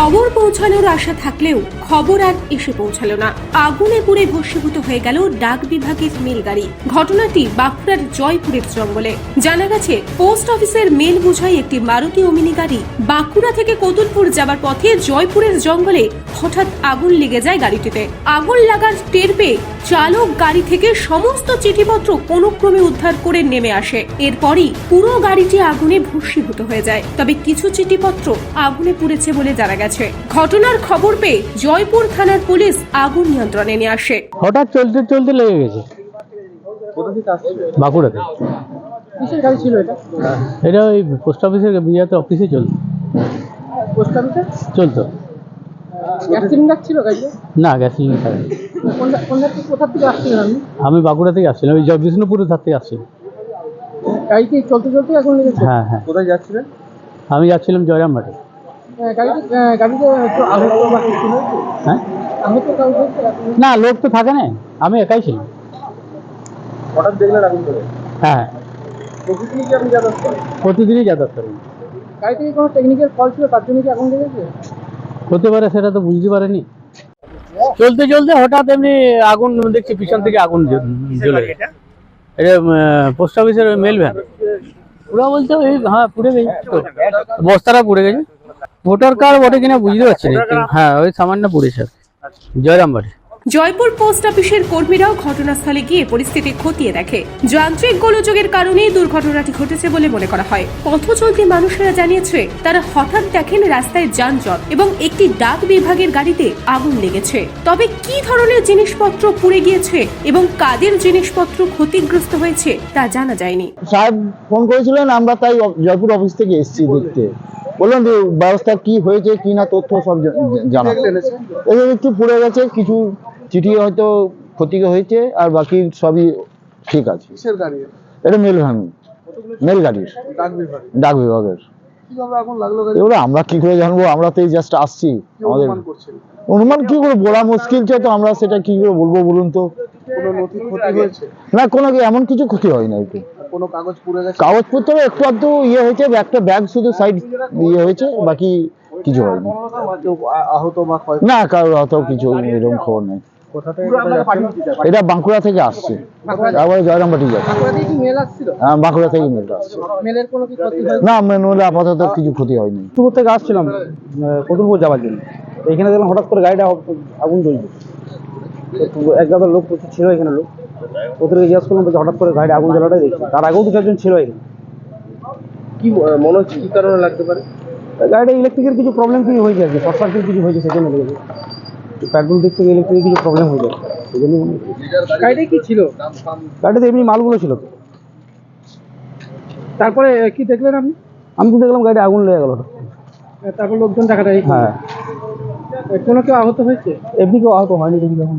খবর পৌঁছানোর আশা থাকলেও খবর আর এসে পৌঁছালো না। আগুনে পুড়ে ভস্মীভূত হয়ে গেল ডাক বিভাগের মেল গাড়ি। ঘটনাটি বাঁকুড়ার জয়পুরের জঙ্গলে। জানা গেছে, পোস্ট অফিসের মেল বোঝাই একটি মারুতি ওমিনি গাড়ি বাঁকুড়া থেকে কতুলপুর যাবার পথে জয়পুরের জঙ্গলে হঠাৎ আগুন লেগে যায় গাড়িটিতে। আগুন লাগার টের পেয়ে চালক গাড়ি থেকে সমস্ত চিঠিপত্র কোনো ক্রমে উদ্ধার করে নেমে আসে। এরপরই পুরো গাড়িটি আগুনে ভস্মীভূত হয়ে যায়। তবে কিছু চিঠিপত্র আগুনে পুড়েছে বলে জানা গেছে। ঘটনার খবর পেয়ে জয়পুর থানার পুলিশ আগুন নিয়ন্ত্রণে নিয়ে আসে। হঠাৎ চলতে চলতে লেগে গেছে। কোথা থেকে আসছে? বাঁকুড়াতে। ছিল এটা? এটা ওই পোস্ট অফিসের বিয়াতে অফিসে চলতো। পোস্ট অফিসে? চলতো। গ্যাস সিলিন্ডার ছিল গাড়িতে? না গ্যাস সিলিন্ডার আমি বাঁকুড়া থেকে আসছিলাম ওই জয় বিষ্ণুপুরের ধার থেকে আসছিলাম। চলতে চলতে এখন হ্যাঁ হ্যাঁ। কোথায় যাচ্ছিলেন? আমি যাচ্ছিলাম জয়রাম হ্যাঁ? না লোক তো থাকে না আমি একাই ছিলাম। হঠাৎ দেখলেন আগুন করে হ্যাঁ। প্রতিদিনই কি আপনি যাতায়াত করেন? প্রতিদিনই যাতায়াত করি। গাড়ি থেকে কোনো টেকনিক্যাল ফল্ট ছিল তার জন্য কি আগুন লেগেছে? হতে পারে সেটা তো বুঝতে পারেনি। চলতে চলতে হঠাৎ এমনি আগুন দেখছি পিছন থেকে আগুন জ্বলে। এটা? পোস্ট অফিসের মেল ভ্যান পুরো বলতে ওই হ্যাঁ পুড়ে গেছে। তো। বস্তাটা পুড়ে গেছে। ভোটার কার্ড বটে কিনা বুঝতে পারছি না। হ্যাঁ ওই সামান্য পুড়েছে কি। জয়পুর পোস্ট অফিসের কর্মীরাও ঘটনাস্থলে গিয়ে পরিস্থিতি খতিয়ে দেখে। যান্ত্রিক গোলযোগের কারণেই দুর্ঘটনাটি ঘটেছে বলে মনে করা হয়। পথ চলতি মানুষেরা জানিয়েছে তারা হঠাৎ দেখেন রাস্তায় যানজট এবং একটি ডাক বিভাগের গাড়িতে আগুন লেগেছে। তবে কি ধরনের জিনিসপত্র পুড়ে গিয়েছে এবং কাদের জিনিসপত্র ক্ষতিগ্রস্ত হয়েছে তা জানা যায়নি। সাহেব ফোন করেছিলেন আমরা তাই জয়পুর অফিস থেকে এসেছি দেখতে। বললাম যে ব্যবস্থা কি হয়েছে কি না তথ্য সব জানা। এই একটু পড়ে গেছে কিছু চিঠি হয়তো ক্ষতি হয়েছে আর বাকি সবই ঠিক আছে। এটা মেল ভ্যান মেল গাড়ির ডাক বিভাগের। আমরা কি করে জানব? আমরা তো এই জাস্ট আসছি আমাদের। অনুমান কি করে? বলা মুশকিল তো আমরা সেটা কি করে বলব বলুন তো। ক্ষতি না কোনো এমন কিছু ক্ষতি হয় না কোনো কাগজ পুড়ে গেছে? কাগজপত্র একটু আধটু ইয়ে হয়েছে একটা ব্যাগ শুধু সাইড ইয়ে হয়েছে বাকি কিছু হয়নি। আহত বা ক্ষয় না কারোর হয়তো কিছু এরকম খবর নেই? এটা বাঁকুড়া থেকে আসছে। তারপরে জয়রামবাটি যাচ্ছে। হ্যাঁ বাঁকুড়া থেকে মেলটা আসছে। মেলের কোনো কি ক্ষতি হয়েছে না মেনুলে আপাতত কিছু ক্ষতি হয়নি। কতুলপুর থেকে আসছিলাম? কতুলপুর যাওয়ার জন্য? এখানে দেখলাম হঠাৎ করে গাড়িটা আগুন জ্বলছে। এক লোক প্রচুর ছিল এখানে লোক। ওদেরকে জিজ্ঞাসা করলাম বলছে হঠাৎ করে গাড়িটা আগুন জ্বালাটাই দেখছি। তার আগেও দু চারজন ছিল এখানে। কি মনে হচ্ছে কি কারণে লাগতে পারে? গাড়িটা ইলেকট্রিকের কিছু প্রবলেম কিছু হয়েছে আর কি শর্ট সার্কিট কিছু হয়েছে সেজন্য লেগেছে পেট্রোল দিক থেকে ইলেকট্রিকের কিছু প্রবলেম হয়ে যায় সেই জন্য গাড়িটা কি ছিল? গাড়িতে এমনি মালগুলো ছিল। তারপরে কি দেখলেন আপনি? আমি তো দেখলাম গাড়িটা আগুন লেগে গেল। তারপর লোকজন টাকাটা হ্যাঁ। কোনো কেউ আহত হয়েছে? এমনি কেউ আহত হয়নি দেখি এখন